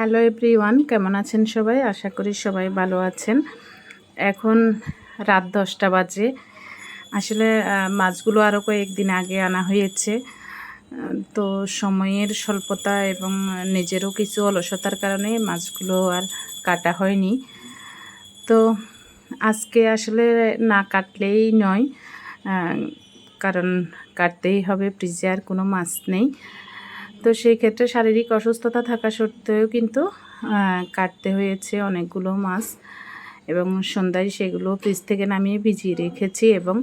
Hello everyone, কেমন আছেন সবাই? আশা করি সবাই ভালো আছেন। এখন রাত দশটা বাজে। আসলে মাছগুলো আরও কয়েকদিন আগে আনা হয়েছে। তো সময়ের স্বল্পতা এবং নিজেরও কিছু অলসতার কারণে মাছগুলো আর কাটা হয়নি। তো আজকে আসলে না কাটলেই নয়। কারণ কাটতেই হবে, ফ্রিজে আর কোনো মাছ নেই। তো সেই ক্ষেত্রে শারীরিক অসুস্থতা থাকা সত্ত্বেও কিন্তু কাটতে হয়েছে অনেকগুলো মাছ এবং সন্ধ্যায় সেগুলো ফ্রিজ থেকে নামিয়ে ভিজিয়ে রেখেছি এবং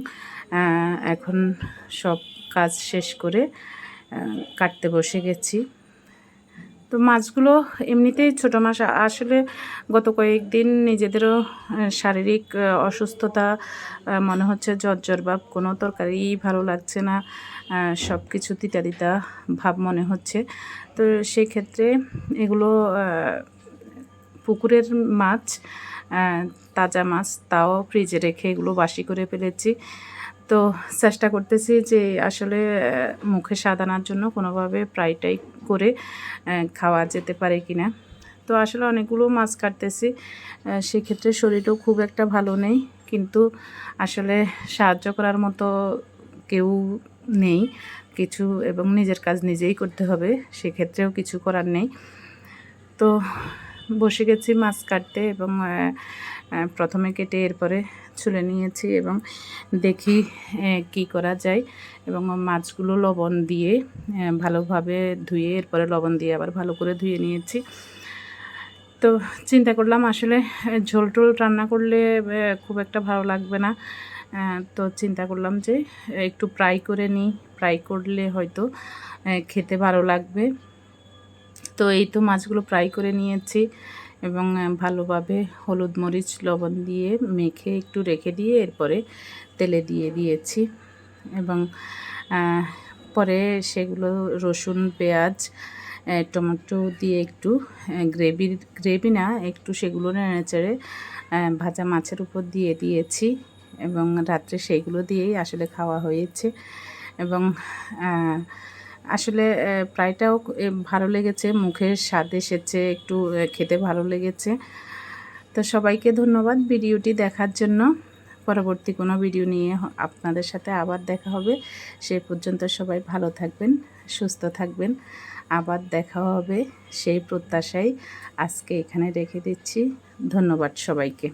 এখন সব কাজ শেষ করে কাটতে বসে গেছি। তো মাছগুলো এমনিতেই ছোটো মাছ। আসলে গত কয়েকদিন নিজেদেরও শারীরিক অসুস্থতা মনে হচ্ছে জ্বর ভাব কোনো তরকারি ভালো লাগছে না সব কিছু তিতা তিতা ভাব মনে হচ্ছে। তো সেই ক্ষেত্রে এগুলো পুকুরের মাছ তাজা মাছ তাও ফ্রিজে রেখে এগুলো বাসি করে ফেলেছি। তো চেষ্টা করতেছি যে আসলে মুখে স্বাদ আনার জন্য কোনোভাবে ফ্রাইটাই করে খাওয়া যেতে পারে কি না তো আসলে অনেকগুলো মাছ কাটতেছি সেক্ষেত্রে শরীরও খুব একটা ভালো নেই, কিন্তু আসলে সাহায্য করার মতো কেউ নেই। কিছু এবং নিজের কাজ নিজেই করতে হবে, সেক্ষেত্রেও কিছু করার নেই। তো বসে গেছি মাছ কাটতে এবং প্রথমে কেটে এরপরে ছুলে নিয়েছি এবং দেখি কি করা যায়। এবং মাছগুলো লবণ দিয়ে ভালোভাবে ধুয়ে এরপরে লবণ দিয়ে আবার ভালো করে ধুয়ে নিয়েছি। তো চিন্তা করলাম আসলে ঝোল টোল রান্না করলে খুব একটা ভালো লাগবে না। তো চিন্তা করলাম যে একটু ফ্রাই করে নিই। ফ্রাই করলে হয়তো খেতে ভালো লাগবে। তো এই তো মাছগুলো ফ্রাই করে নিয়েছি। এবং ভালোভাবে হলুদ মরিচ, লবণ দিয়ে মেখে একটু রেখে দিয়ে এরপরে তেলে দিয়ে দিয়েছি। এবং পরে সেগুলো রসুন, পেঁয়াজ টমেটো দিয়ে একটু গ্রেভি গ্রেভি না, একটু সেগুলো নেড়ে চেড়ে ভাজা মাছের উপর দিয়ে দিয়েছি। এবং রাত্রে সেইগুলো দিয়েই আসলে খাওয়া হয়েছে। এবং আসলে প্রায়টাও ভালো লেগেছে, মুখের স্বাদ এসেছে, একটু খেতে ভালো লেগেছে। তো সবাইকে ধন্যবাদ ভিডিওটি দেখার জন্য। পরবর্তী কোনো ভিডিও নিয়ে আপনাদের সাথে আবার দেখা হবে। সে পর্যন্ত সবাই ভালো থাকবেন, সুস্থ থাকবেন। আবার দেখা হবে সেই প্রত্যাশায়। আজকে এখানে রেখে দিচ্ছি। ধন্যবাদ সবাইকে।